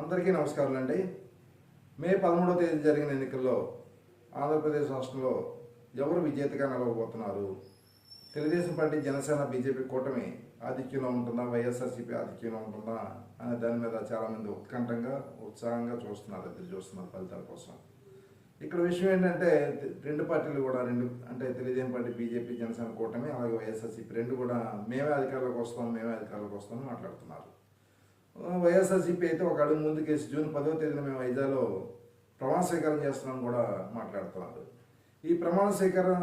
అందరికీ నమస్కారం అండి మే పదమూడవ తేదీ జరిగిన ఎన్నికల్లో ఆంధ్రప్రదేశ్ రాష్ట్రంలో ఎవరు విజేతగా నిలవబోతున్నారు? తెలుగుదేశం పార్టీ జనసేన బీజేపీ కూటమి ఆధిక్యంలో ఉంటుందా? వైఎస్ఆర్సీపీ ఆధిక్యంలో ఉంటుందా? అనే దాని మీద చాలామంది ఉత్కంఠంగా ఉత్సాహంగా చూస్తున్నారు ఎదురు చూస్తున్నారు ఫలితాల కోసం. ఇక్కడ విషయం ఏంటంటే రెండు పార్టీలు కూడా రెండు అంటే తెలుగుదేశం పార్టీ బీజేపీ జనసేన కూటమి అలాగే వైఎస్ఆర్సీపీ రెండు కూడా మేమే అధికారులకు వస్తాం మేమే అధికారులకు వస్తామని మాట్లాడుతున్నారు. వైఎస్ఆర్సీపీ అయితే ఒక అడుగు ముందుకేసి జూన్ పదవ తేదీన మేము వైజాగ్లో ప్రమాణ స్వీకారం చేస్తున్నాం కూడా మాట్లాడుతున్నారు. ఈ ప్రమాణ స్వీకారం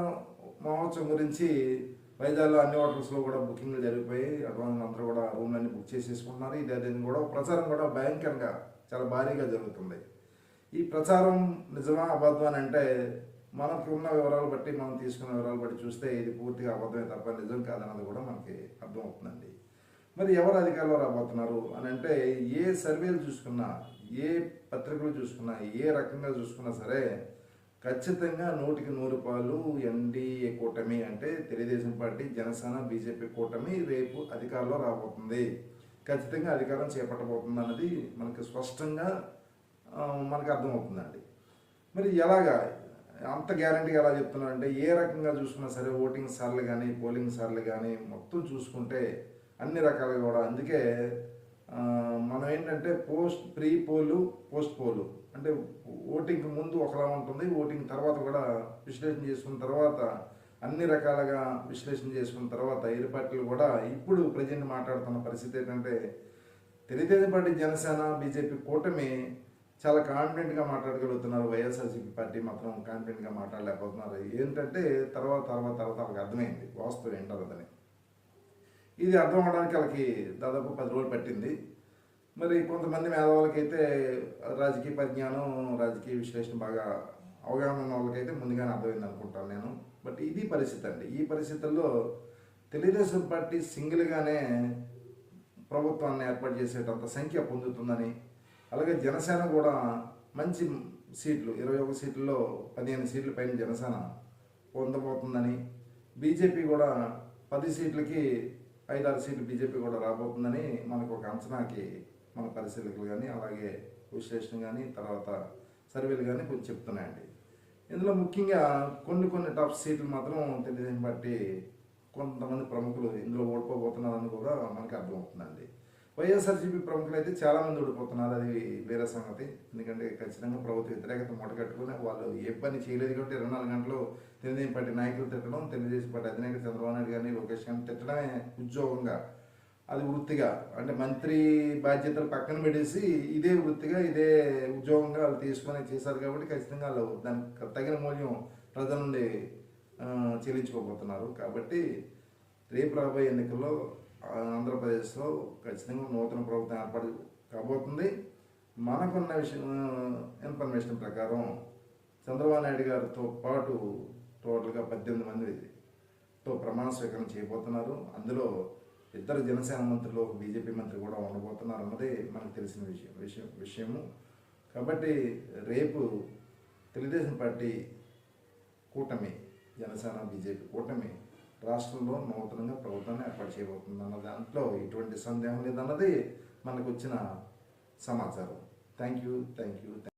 మహోత్సవం గురించి వైజాగ్లో అన్ని హోటల్స్లో కూడా బుకింగ్లు జరిగిపోయి అడ్వాన్స్ అందరూ కూడా రూమ్లన్నీ బుక్ చేసేసుకుంటున్నారు. ఇది అదే కూడా ప్రచారం కూడా భయంకరంగా చాలా భారీగా జరుగుతుంది. ఈ ప్రచారం నిజమా అబద్ధం అని అంటే మనకు ఉన్న వివరాలు బట్టి మనం తీసుకున్న వివరాలు బట్టి చూస్తే ఇది పూర్తిగా అబద్ధమే తప్ప నిజం కాదన్నది కూడా మనకి అర్థమవుతుందండి. మరి ఎవరు అధికారంలో రాబోతున్నారు అని అంటే ఏ సర్వేలు చూసుకున్నా ఏ పత్రికలు చూసుకున్నా ఏ రకంగా చూసుకున్నా సరే ఖచ్చితంగా నూటికి నూరు పాలు ఎన్డీఏ కూటమి అంటే తెలుగుదేశం పార్టీ జనసేన బీజేపీ కూటమి రేపు అధికారంలో రాబోతుంది. ఖచ్చితంగా అధికారం చేపట్టబోతుంది అన్నది మనకి స్పష్టంగా మనకు అర్థమవుతుందండి. మరి ఎలాగా అంత గ్యారంటీగా ఎలా చెప్తున్నారంటే ఏ రకంగా చూసుకున్నా సరే ఓటింగ్ సార్లు కానీ పోలింగ్ సార్లు కానీ మొత్తం చూసుకుంటే అన్ని రకాలుగా కూడా. అందుకే మనం ఏంటంటే post pre poll post poll. అంటే ఓటింగ్ ముందు ఒకలా ఉంటుంది ఓటింగ్ తర్వాత కూడా విశ్లేషణ చేసుకున్న తర్వాత అన్ని రకాలుగా విశ్లేషణ చేసుకున్న తర్వాత ఇరు పార్టీలు కూడా ఇప్పుడు ప్రజెంట్ మాట్లాడుతున్న పరిస్థితి ఏంటంటే తెలుగుదేశం పార్టీ జనసేన బీజేపీ కూటమి చాలా కాన్ఫిడెంట్గా మాట్లాడగలుగుతున్నారు. వైఎస్ఆర్సీపీ పార్టీ మాత్రం కాన్ఫిడెంట్గా మాట్లాడలేకపోతున్నారు. ఏంటంటే తర్వాత తర్వాత తర్వాత వాళ్ళకి అర్థమైంది. వాస్తవం ఏంటన్నదని ఇది అర్థం అవడానికి వాళ్ళకి దాదాపు పది రోజులు పట్టింది. మరి కొంతమంది మేధావులకైతే అయితే రాజకీయ పరిజ్ఞానం రాజకీయ విశ్లేషణ బాగా అవగాహన ఉన్న వాళ్ళకైతే ముందుగానే అర్థమైంది అనుకుంటాను నేను. బట్ ఇది పరిస్థితి అండి. ఈ పరిస్థితుల్లో తెలుగుదేశం పార్టీ సింగిల్గానే ప్రభుత్వాన్ని ఏర్పాటు చేసేటంత సంఖ్య పొందుతుందని అలాగే జనసేన కూడా మంచి సీట్లు ఇరవై ఒక సీట్లలో పదిహేను సీట్ల పైన జనసేన పొందబోతుందని బీజేపీ కూడా పది సీట్లకి ఐదారు సీట్లు బీజేపీ కూడా రాబోతుందని మనకు ఒక అంచనాకి మన పరిశీలకులు కానీ అలాగే విశ్లేషణ కానీ తర్వాత సర్వేలు కానీ కొంచెం చెప్తున్నాయండి. ఇందులో ముఖ్యంగా కొన్ని కొన్ని టాప్ సీట్లు మాత్రం తెలుగుదేశం పార్టీ కొంతమంది ప్రముఖులు ఇందులో ఓడిపోబోతున్నారని కూడా మనకు అర్థమవుతుందండి. వైఎస్ఆర్సీపీ ప్రముఖులు అయితే చాలామంది ఓడిపోతున్నారు అది వేరే సంగతి. ఎందుకంటే ఖచ్చితంగా ప్రభుత్వ వ్యతిరేకత మూటగట్టుకుని వాళ్ళు ఏ పని చేయలేదు కాబట్టి ఇరవై నాలుగు గంటలు తెలుగుదేశం పార్టీ నాయకులు తిట్టడం తెలుగుదేశం పార్టీ అధినేత చంద్రబాబు నాయుడు కానీ లోకేష్ కానీ తిట్టడమే ఉద్యోగంగా. అది వృత్తిగా. అంటే మంత్రి బాధ్యతలు పక్కన పెట్టేసి ఇదే వృత్తిగా ఇదే ఉద్యోగంగా వాళ్ళు తీసుకొని చేశారు కాబట్టి ఖచ్చితంగా వాళ్ళు దానికి తగిన మూల్యం ప్రజల నుండి చెల్లించుకోబోతున్నారు. కాబట్టి రేపు రాబోయే ఎన్నికల్లో ఆంధ్రప్రదేశ్లో ఖచ్చితంగా నూతన ప్రభుత్వం ఏర్పాటు కాబోతుంది. మనకున్న విషయం ఇన్ఫర్మేషన్ ప్రకారం చంద్రబాబు నాయుడు గారితో పాటు టోటల్గా పద్దెనిమిది మందితో ప్రమాణ స్వీకరణ చేయబోతున్నారు. అందులో ఇద్దరు జనసేన మంత్రులు ఒక బీజేపీ మంత్రి కూడా ఉండబోతున్నారు అన్నది మనకు తెలిసిన విషయం విషయం విషయము. కాబట్టి రేపు తెలుగుదేశం పార్టీ కూటమి జనసేన బీజేపీ కూటమి రాష్ట్రంలో నూతనంగా ప్రభుత్వాన్ని ఏర్పాటు చేయబోతుంది అన్న దాంట్లో ఎటువంటి సందేహం లేదన్నది మనకు వచ్చిన సమాచారం థ్యాంక్ యూ థ్యాంక్ యూ